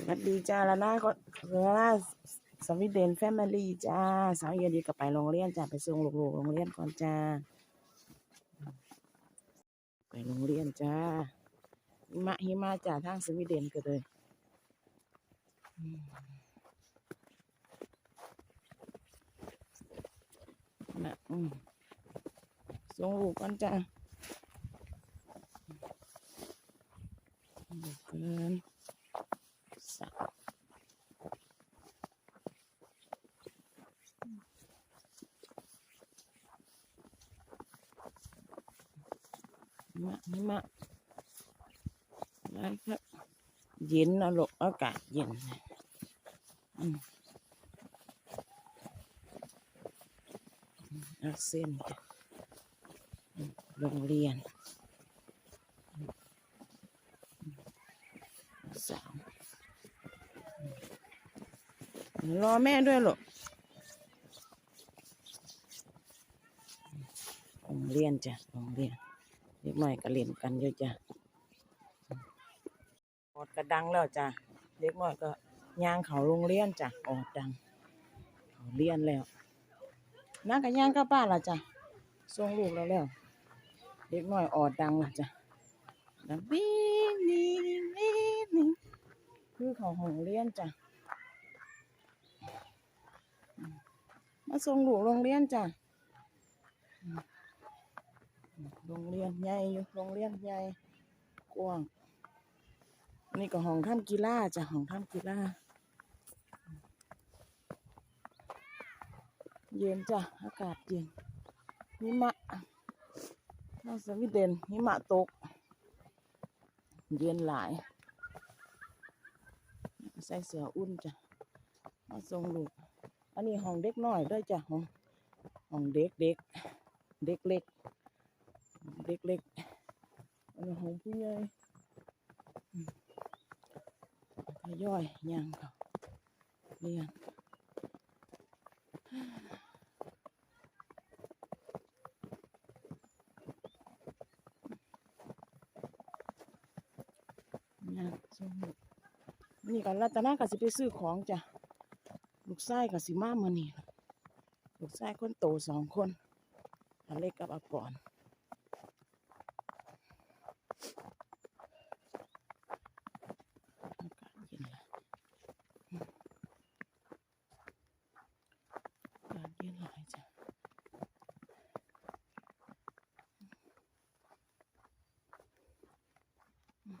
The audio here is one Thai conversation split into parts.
สวัสดีจ้าละนาก็ละนาสวีเดนแฟมิลี่จ้าสาวเย็นดีก็ไปโรงเรียนจ้าไปส่งลูกๆโรงเรียนก่อนจ้า ไปโรงเรียนจ้าหิมะหิมะจ้าทางสวีเดนก็เลยนะอืมส่งลูกก่อนจ้าเกินสาว หิมะหิมะอะไรครับ เย็นนะลูกอากาศเย็นนะอืมเส้นโรงเรียนสาวอืมรอแม่ด้วยลูกโรงเรียนจ้ะโรงเรียนเด็กหน่อยก็เล่นกันเยอะจ้ะ ออดกระดังแล้วจ้ะเด็กหน่อยก็ย่างเขาโรงเรียนจ้ะออดดังเขาเรียนแล้วนั่งกับย่างกับป้านละจ้ะส่งลูกแล้วแล้วเด็กหน่อยออดดังละจ้ะดังบีนี่นี่นี่คือเขาห้องเรียนจ้ะมาส่งลูกโรงเรียนจ้ะโรงเรียนใหญ่อยู่โรงเรียนใหญ่กว้าง นี่ก็ห้องทำกีฬาจ้ะห้องทำกีฬาเย็นจ้ะ อากาศเย็นหิมะนอกสวีเดนหิมะตก เย็นหลาย ใส่เสื้ออุ่นจ้ะมาส่งลูกอันนี้ห้องเด็กน้อยด้วยจ้ะห้องห้องเด็กเด็กเด็กเล็ก เด็กเล็กอันนี้ของผู้ใหญ่อืมท ยอยย่างเขาเรียนย่างส่งลูกนี่กันรัตนาก็สิไปซื้อของจ้ะลูกชายกับสิมามานี่ลูกชายคนโตสองคนอันเล็กกับอาปอน อากาศเย็นละอืมอากาศเย็นหลายจ้ะอืม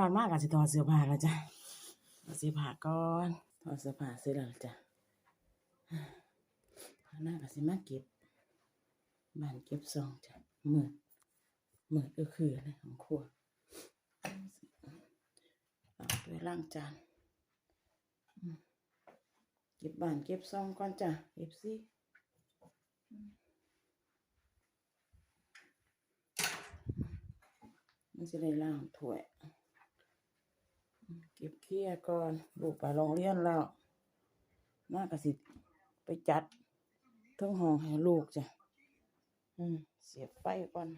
เข้าบ้านมากอาจจะถอดเสื้อผ้าแล้วจ้ะถอดเสื้อผ้าก่อนถอดเสื้อผ้าเสร็จแล้วจ้ะหน้าก็สิมาเก็บบ้านเก็บซองจ้ะเหมือนเหมือนก็คืออะไรของครัวเอาไปล้างจานเก็บบ้านเก็บซองก่อนจ้ะเก็บซี่มันจะได้ล้างถ้วย ก็บเคลียก่อนลูกไปโรงเรียนแล้วน่ากระสิไปจัดทั้งห้องให้ลูกจ้ะอืมเสียบไฟก่อน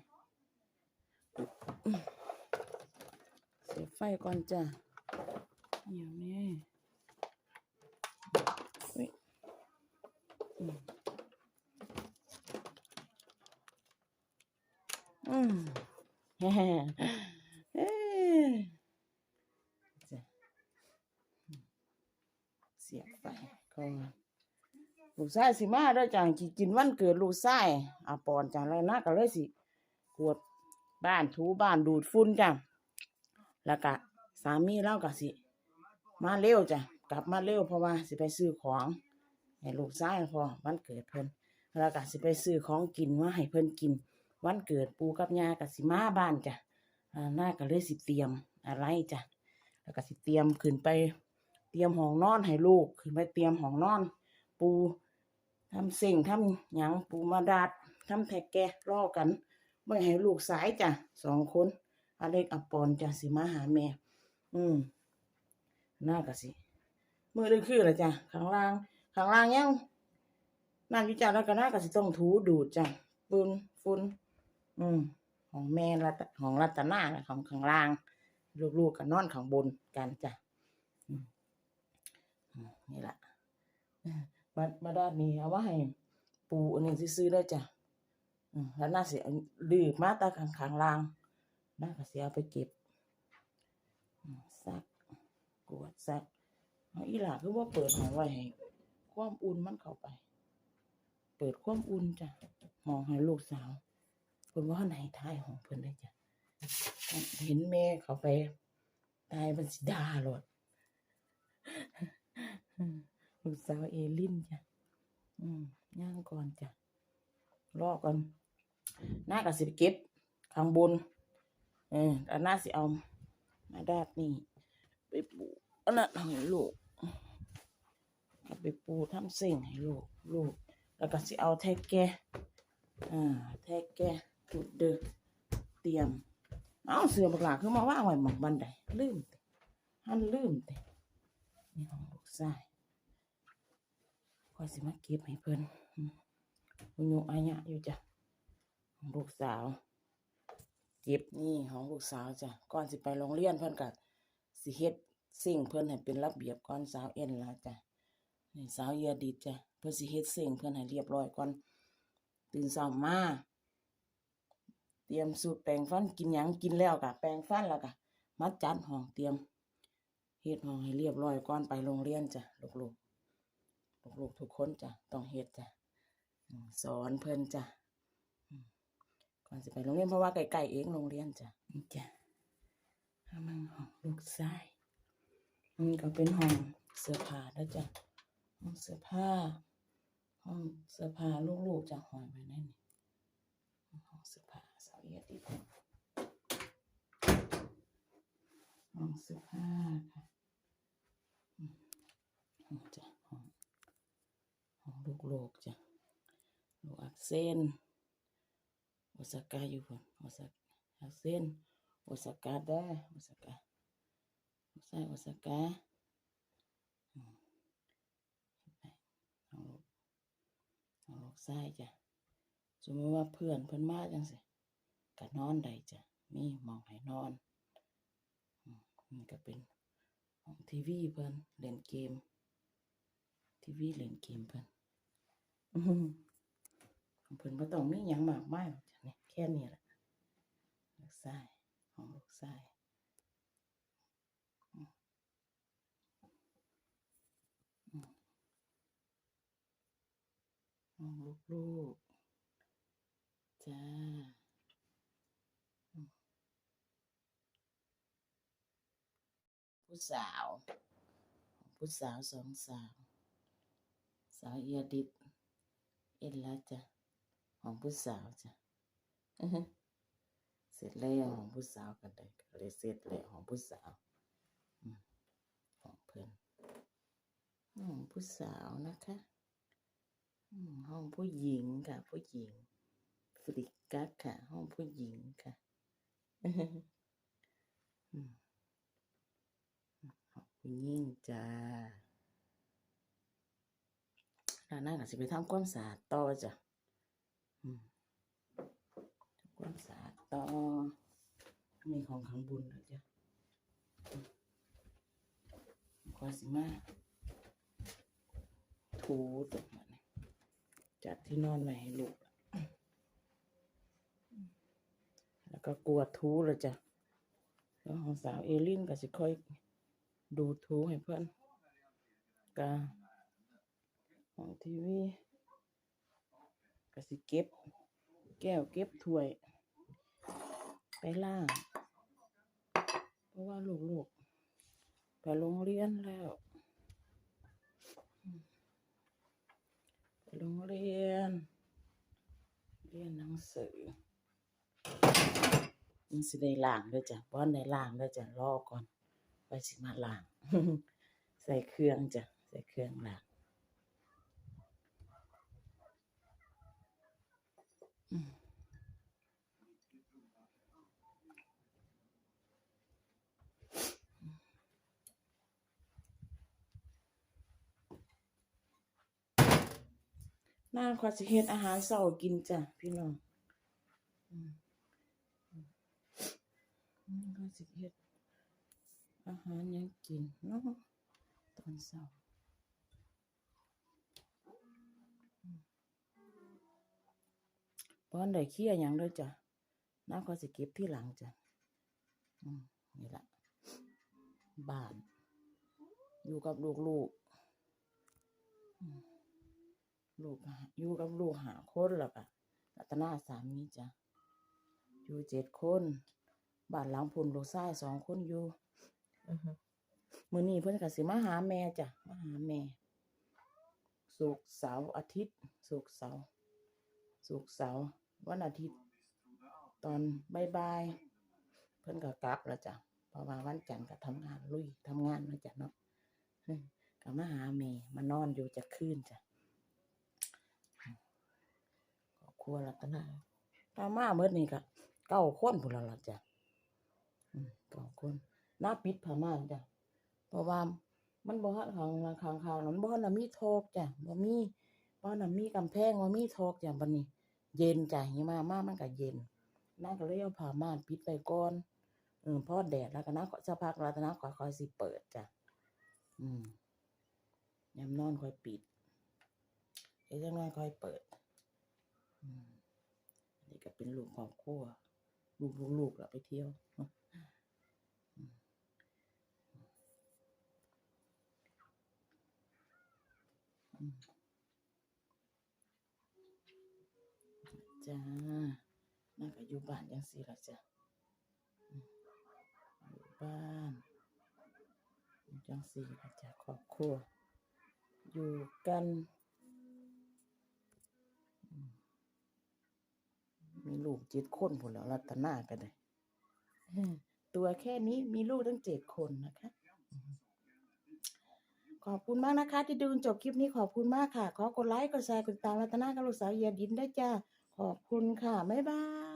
เสียบไฟก่อนจ้ะอย่างนี้อุ๊ยอืมอืม แฮ่เอ้ยจ้ะอืมเสียบไฟก่อน ลูกชายสิมาเด้อจังสิกินวันเกิดลูกชายอาปอนจังเลยนะก็เลยสิกวดบ้านถูบ้านดูดฝุ่นจ้ะแล้วก็สามีเราก็สิ มาเร็วจ้ะกลับมาเร็วเพราะว่าสิไปซื้อของให้ลูกชายพอวันเกิดเพิ่นแล้วก็สิไปซื้อของกินมาให้เพิ่นกิน วันเกิดปูกับยากับสิมาบ้านจ้ะหน้าก็เลยสิเตรียมอะไรจ้ะแล้วก็สิเตรียมขึ้นไป เตรียมห้องนอนให้ลูกขึ้นไปเตรียมห้องนอน ปูำเสิ่งทำหยังปูมาดาดทำแทกแกะรอกันไม่ให้ลูกสายจ้ะสองคนอเล็กอปอนจ้ะสิมาหาแม่ อืมหน้าก็สิมือดึงคือละจ้ะข้างล่างข้างล่างยังนั่งอยู่จ้ะแล้วก็หน้าก็สิต้องถูดูดจ้ะฝุ่นฝุ่นอืมของแม่รัตของรัตนานะของข้างล่าง ลูกๆก็นอนข้างบนกันจ้ะอืมนี่แหละ มามาด้านนี้เอาไว่าให้ปูอันนี้ซื้อได้จ้ะแล้วน่าเสียลืบมาตาขางข้างลางน่าก็เสียเอาไปเก็บซักกวดซักเอาอีหล่าคือว่าเปิดห้องไว้ให้ความอุ่นมันเข้าไป เปิดความอุ่นจ้ะห้องให้ลูกสาวเพิ่นว่าไหนท้ายห้องเพิ่นได้จ้ะเห็นแม่เขาไปตายมันสิดาโลด ลูกสาวเอลินจ้ะ อืมย่างก่อนจ้ะ รอก่อนหน้ากับสิไปเก็บข้างบน เออแล้วหน้าสิเอามาดาดนี่ ไปปูอันนั้นให้ลูกเอาไปปูทำสิ่งให้ลูก ลูก แล้วก็สิเอาแท็กแกอ่า แท็กแกถุดเด้อเตรียม เอาเสือบักหลาคือมาว่างไว้หมองบันไดลืมติหันลืมตินี่ของลูกชายค อยสิมาเก็บให้เพิ่นอืมอุยุอายะอยู่จ้ะของลูกสาว เก็บนี่ของลูกสาวจ้ะก่อนสิไปโรงเรียนเพิ่นก็สิเฮ็ดสิ่งเพิ่นให้เป็นระเบียบก่อนสาวเอ็นละจ้ะนี่สาวเยียดิดจ้ะเพิ่นสิเฮ็ดสิ่งเพิ่นให้เรียบร้อยก่อนตื่นเช้ามาเตรียมสูตรแปรงฟันกินหยังกินแล้วกะแปรงฟันแล้วกะมาจัดห้องเตรียมเฮ็ดห้องให้เรียบร้อยก่อนไปโรงเรียนจ้ะลูกๆ ลูกๆทุกคนจ้ะต้องเฮ็ดจ้ะสอนเพิ่นจ้ะก่อนสิไปโรงเรียนเพราะว่าใกลๆเองโรงเรียนจ้ะนี่จ้ะถ้ามันห้องลูกชายมันก็เป็นห้องเสื้อผ้าแล้วจ้ะห้องเสื้อผ้า ห้องเสื้อผ้าลูกๆจะห้อยไว้ในนี่ห้องเสื้อผ้าสาวเอียดดีห้องเสื้อผ้าค่ะห้องจ้ะ โลกจ้ะลูกอักเซนโอซาก้าอยู่พุ่นโอซาอักเซนโอซาก้าได้โอซาก้าโอซาโอซาก้าอองลูกห้อกชายจ้ะ สมมติว่าเพื่อนเพิ่นมาจังสิก็นอนได้จ้ะ มีหมองให้นอนอืมนี่ก็เป็นห้องทีวีเพิ่อนเล่นเกม ทีวีเล่นเกมเพิ่อื้อหือ ของเพิ่นบ่ต้องมีหยังมากมายหรอกจ้ะนี่แค่นี้แหละลูกชายห้องลูกชายอืมอืมห้องลูกจ้าผู้สาว ผู้สาวสองสาว สาวเอียดิด เอ็นแล้วจ้ะของผู้สาวจ้ะอือหือเสร็จแล้วของผู้สาวกันเลยเลยเสร็จแล้วของผู้สาวอืมของเพิ่อนห้องผู้สาวนะคะห้องผู้หญิงค่ะ ผู้หญิงฟริกัสค่ะ ห้องผู้หญิงค่ะอืมห้องผู้หญิงจ้า แล้วนั่นก็สิไปทำความสะอาดต่อจ้ะทำความสะอาดต่อมีของข้างบนแล้วจ้ะอืมก็สิมาถูตรงนั้จัดที่นอนไว้ให้ลูกแล้วก็กวาดทูเลยจ้ะแล้วของสาวเอลินก็สิค่อยดูทูให้เพื่อนกา ของทีวีก็สิเก็บ แก้วเก็บถ้วย ไปล่าง เพราะว่าลูกๆไปโรงเรียนแล้วไปโรงเรียน เรียนหนังสือมันสิได้ล้างด้อจ้ะบ่ทันได้ล้างด้อจ้ะรอก่อน ไปสิมาล้าง ใส่เครื่องจ้ะ ใส่เครื่องล้าง นางขอสิเฮ็ดอาหารเช้ากินจ้ะพี่น้องอืมอืมอืมขอสิเฮ็ดอาหารยังกินเนาะตอนเช้าบ่ทันได้เคลียยังเลยจ้ะน้าก็สิเก็บที่หลังจ้ะนี่ละบ้าน อยู่กับลูกๆอืม ลูกหาอยู่กับลูกหาคนแล้วก็รัตนาสามีจ้ะอยู่เจ็ดคนบ้านหลังพุ่นลูกชายสองคนอยู่อือฮึมื้อนี้เพิ่นก็สิมาหาแม่จ้ะมาหาแม่ศุกร์เสาร์อาทิตย์ศุกร์เสาร์ศุกร์เสาร์วันอาทิตย์ ตอนบ่ายๆเพิ่นก็กลับแล้วจ้ะเพราะว่าวันจันทร์ก็ทำงานลุยทำงานเนาะจ้ะเนาะอืมก็มาหาแม่มานอนอยู่จะคืนจ้ะ ครัวรัตนาตามาเมื่อนี้ก็เก้าคนพุ่นล้วล่ะจ้ะเก้าคนหน้าปิดผ้าม่านจ้ะเพราะว่ามันบ่ฮัดของข้างนั้นบ่น่ะมีโทกจ้ะบ่มีบ่น่ะมีกำแพงบ่มีโทกจ้ะบัดนี้ เย็นจ้ะหิมะมามันก็เย็นนางก็เลยเอาผ้าม่านปิดไปก่อนเออพอแดดแล้วก็นาก็สักพักแล้วนางค่อยสิเปิดจ้ะอืมยามนอนคอยปิดเดี๋ยวจังนอยค่อยเปิด อันนี้ก็เป็นลูกครอบครัวลูกลูกๆๆล่ะไปเที่ยวจ้าน่าก็อยู่บ้านจังซี่ล่ะจ้ะอยู่บ้านยังซี่ล่ะจ้ะครอบครัวอยู่กัน มีลูกเจ็ดคนพุ่นแล้วรัตนาก็ได้อืมตัวแค่นี้มีลูกตั้งเจ็ดคนนะคะอืมขอบคุณมากนะคะ ที่ดูจนจบคลิปนี้ขอบคุณมากค่ะ ขอกดไลค์กดแชร์กดติดตามรัตนากับลูกสาวเยียดินได้วยจ้าขอบคุณค่ะ บ๊ายบาย